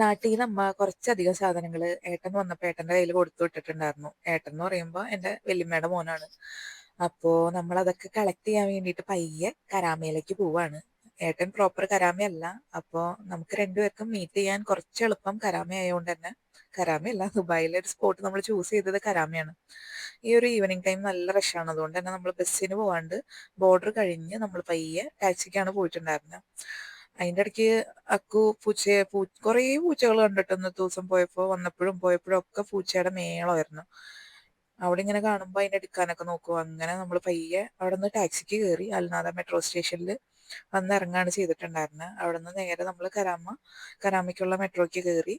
നാട്ടിൽ നിന്ന് അമ്മ കുറച്ചധികം സാധനങ്ങൾ ഏട്ടൻ വന്നപ്പോൾ ഏട്ടന്റെ കയ്യിൽ കൊടുത്തു വിട്ടിട്ടുണ്ടായിരുന്നു. ഏട്ടൻ എന്ന് പറയുമ്പോൾ എന്റെ വല്യമ്മയുടെ മോനാണ്. അപ്പോൾ നമ്മൾ അതൊക്കെ കളക്ട് ചെയ്യാൻ വേണ്ടിയിട്ട് പയ്യെ കരാമയിലേക്ക് പോവാണ്. ഏട്ടൻ പ്രോപ്പർ കരാമയല്ല അപ്പോൾ നമുക്ക് രണ്ടുപേർക്കും മീറ്റ് ചെയ്യാൻ കുറച്ച് എളുപ്പം കരാമ ആയതുകൊണ്ട് തന്നെ കരാമയല്ല ദുബായിലെ ഒരു സ്പോട്ട് നമ്മൾ ചൂസ് ചെയ്തത് കരാമയാണ്. ഈ ഒരു ഈവനിങ് ടൈം നല്ല റഷാണ് അതുകൊണ്ട് തന്നെ നമ്മൾ ബസ്സിന് പോകാണ്ട് ബോർഡർ കഴിഞ്ഞ് നമ്മൾ പയ്യെ ടാക്സിക്കാണ് പോയിട്ടുണ്ടായിരുന്നത് അതിന്റെ ഇടയ്ക്ക് അക്കു പൂച്ചയെ പൂ കുറേ പൂച്ചകൾ കണ്ടിട്ട് ഇന്നത്തെ ദിവസം പോയപ്പോൾ വന്നപ്പോഴും പോയപ്പോഴും ഒക്കെ പൂച്ചയുടെ മേളമായിരുന്നു അവിടെ ഇങ്ങനെ കാണുമ്പോൾ അതിനെ എടുക്കാനൊക്കെ നോക്കും. അങ്ങനെ നമ്മൾ പയ്യെ അവിടെ നിന്ന് ടാക്സിക്ക് കയറി അൽനാഥ മെട്രോ സ്റ്റേഷനിൽ വന്ന് ഇറങ്ങാണ് ചെയ്തിട്ടുണ്ടായിരുന്നത് അവിടെ നിന്ന് നേരെ നമ്മൾ കരാമ കരാമയ്ക്കുള്ള മെട്രോയ്ക്ക് കയറി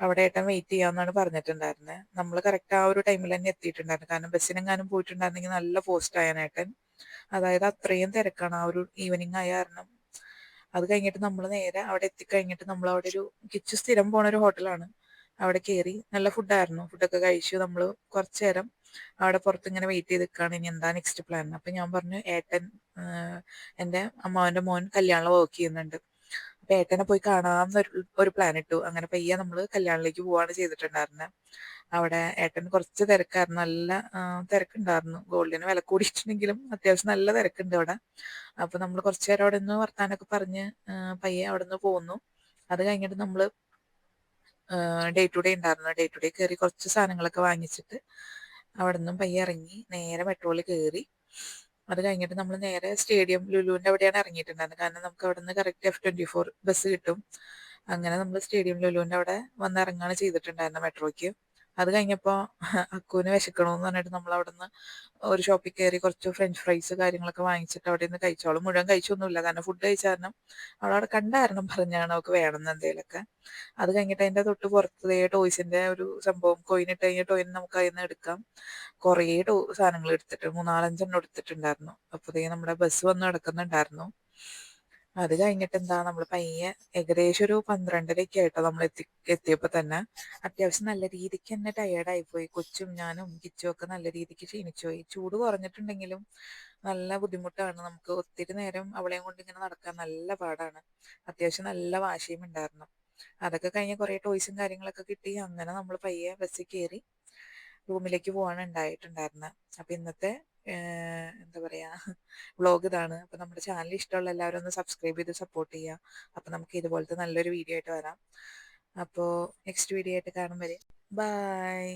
അവിടെ ഏട്ടൻ വെയിറ്റ് ചെയ്യാമെന്നാണ് പറഞ്ഞിട്ടുണ്ടായിരുന്നത് നമ്മൾ കറക്റ്റ് ആ ഒരു ടൈമിൽ തന്നെ എത്തിയിട്ടുണ്ടായിരുന്നു. കാരണം ബസ്സിനെങ്ങാനും പോയിട്ടുണ്ടായിരുന്നെങ്കിൽ നല്ല പോസ്റ്റ് ആയാണ് ഏട്ടൻ. അതായത് അത്രയും തിരക്കാണ് ആ ഒരു ഈവനിങ് ആയ കാരണം. അത് കഴിഞ്ഞിട്ട് നമ്മൾ നേരെ അവിടെ എത്തിക്കഴിഞ്ഞിട്ട് നമ്മൾ അവിടെ ഒരു കിച്ചു സ്ഥിരം പോണ ഒരു ഹോട്ടലാണ്. അവിടെ കയറി നല്ല ഫുഡായിരുന്നു ഫുഡൊക്കെ കഴിച്ചു. നമ്മൾ കുറച്ചു നേരം അവിടെ പുറത്ത് ഇങ്ങനെ വെയിറ്റ് ചെയ്ത് നിൽക്കുകയാണ് ഇനി എന്താ നെക്സ്റ്റ് പ്ലാൻ അപ്പം ഞാൻ പറഞ്ഞു ഏട്ടൻ എന്റെ അമ്മാവന്റെ മോൻ കല്യാണം വർക്ക് ചെയ്യുന്നുണ്ട്. ഏട്ടനെ പോയി കാണാമെന്നൊരു ഒരു പ്ലാൻ ഇട്ടു. അങ്ങനെ പയ്യെ നമ്മൾ കല്യാണിലേക്ക് പോവാണ് ചെയ്തിട്ടുണ്ടായിരുന്നത് അവിടെ ഏട്ടൻ കുറച്ച് തിരക്കായിരുന്നു. നല്ല തിരക്കുണ്ടായിരുന്നു. ഗോൾഡിന് വില കൂടിയിട്ടുണ്ടെങ്കിലും അത്യാവശ്യം നല്ല തിരക്കുണ്ട് അവിടെ. അപ്പൊ നമ്മൾ കുറച്ചു നേരം അവിടെ നിന്ന് വർത്താനൊക്കെ പറഞ്ഞ് പയ്യെ അവിടെ നിന്ന് പോന്നു. അത് കഴിഞ്ഞിട്ട് നമ്മൾ ഡേ ടു ഡേ ഉണ്ടായിരുന്നു. ഡേ ടു ഡേ കയറി കുറച്ച് സാധനങ്ങളൊക്കെ വാങ്ങിച്ചിട്ട് അവിടെ നിന്നും പയ്യെ ഇറങ്ങി നേരെ മെട്രോയിൽ കയറി അത് കഴിഞ്ഞിട്ട് നമ്മൾ നേരെ സ്റ്റേഡിയം ലുലുവിന്റെ അവിടെയാണ് ഇറങ്ങിയിട്ടുണ്ടായിരുന്നത്. കാരണം നമുക്ക് അവിടെ നിന്ന് correct F twenty four bus കിട്ടും. അങ്ങനെ നമ്മൾ സ്റ്റേഡിയം ലുലുവിന്റെ അവിടെ വന്ന് ഇറങ്ങുകയാണ് ചെയ്തിട്ടുണ്ടായിരുന്നത് മെട്രോയ്ക്ക്. അത് കഴിഞ്ഞപ്പോൾ അക്കുവിന് വിശക്കണമെന്ന് പറഞ്ഞിട്ട് നമ്മൾ അവിടെ നിന്ന് ഒരു ഷോപ്പിൽ കയറി കുറച്ച് ഫ്രഞ്ച് ഫ്രൈസ് കാര്യങ്ങളൊക്കെ വാങ്ങിച്ചിട്ട് അവിടെ നിന്ന് കഴിച്ചോളും മുഴുവൻ കഴിച്ചൊന്നുമില്ല. കാരണം ഫുഡ് കഴിച്ച കാരണം അവളവിടെ കണ്ട കാരണം പറഞ്ഞാണ് അവൾക്ക് വേണമെന്ന് എന്തെങ്കിലുമൊക്കെ അത് കഴിഞ്ഞിട്ട് അതിന്റെ തൊട്ട് പുറത്തേ ടോയ്സിന്റെ ഒരു സംഭവം കോയിനിട്ട് കഴിഞ്ഞ ടോയിൻ നമുക്ക് അതിൽ നിന്ന് എടുക്കാം. കുറേ ടോ സാധനങ്ങൾ എടുത്തിട്ട് മൂന്നാലഞ്ചെണ്ണം എടുത്തിട്ടുണ്ടായിരുന്നു. അപ്പോഴത്തേ നമ്മുടെ ബസ് വന്ന് കിടക്കുന്നുണ്ടായിരുന്നു അത് കഴിഞ്ഞിട്ട് എന്താ നമ്മൾ പയ്യെ ഏകദേശം ഒരു പന്ത്രണ്ടരയൊക്കെ ആയിട്ടോ നമ്മൾ എത്തി എത്തിയപ്പോൾ തന്നെ അത്യാവശ്യം നല്ല രീതിക്ക് തന്നെ ടയേർഡായി പോയി കൊച്ചും ഞാനും കിച്ചും ഒക്കെ നല്ല രീതിക്ക് ക്ഷീണിച്ചു പോയി. ചൂട് കുറഞ്ഞിട്ടുണ്ടെങ്കിലും നല്ല ബുദ്ധിമുട്ടാണ്. നമുക്ക് ഒത്തിരി നേരം അവളെയും കൊണ്ട് ഇങ്ങനെ നടക്കാൻ നല്ല പാടാണ്. അത്യാവശ്യം നല്ല വാശിയും ഉണ്ടായിരുന്നു. അതൊക്കെ കഴിഞ്ഞ് കുറേ ടോയ്സും കാര്യങ്ങളൊക്കെ കിട്ടി. അങ്ങനെ നമ്മൾ പയ്യെ ബസ്സിൽ കയറി റൂമിലേക്ക് പോവാണ് ഉണ്ടായിട്ടുണ്ടായിരുന്നത് അപ്പൊ ഇന്നത്തെ എന്താ പറയാ വ്ളോഗ് ഇതാണ്. അപ്പൊ നമ്മുടെ ചാനൽ ഇഷ്ടമുള്ള എല്ലാവരും ഒന്ന് സബ്സ്ക്രൈബ് ചെയ്ത് സപ്പോർട്ട് ചെയ്യുക അപ്പൊ നമുക്ക് ഇതുപോലത്തെ നല്ലൊരു വീഡിയോ ആയിട്ട് വരാം. അപ്പോൾ നെക്സ്റ്റ് വീഡിയോ ആയിട്ട് കാണും വരെ. ബൈ.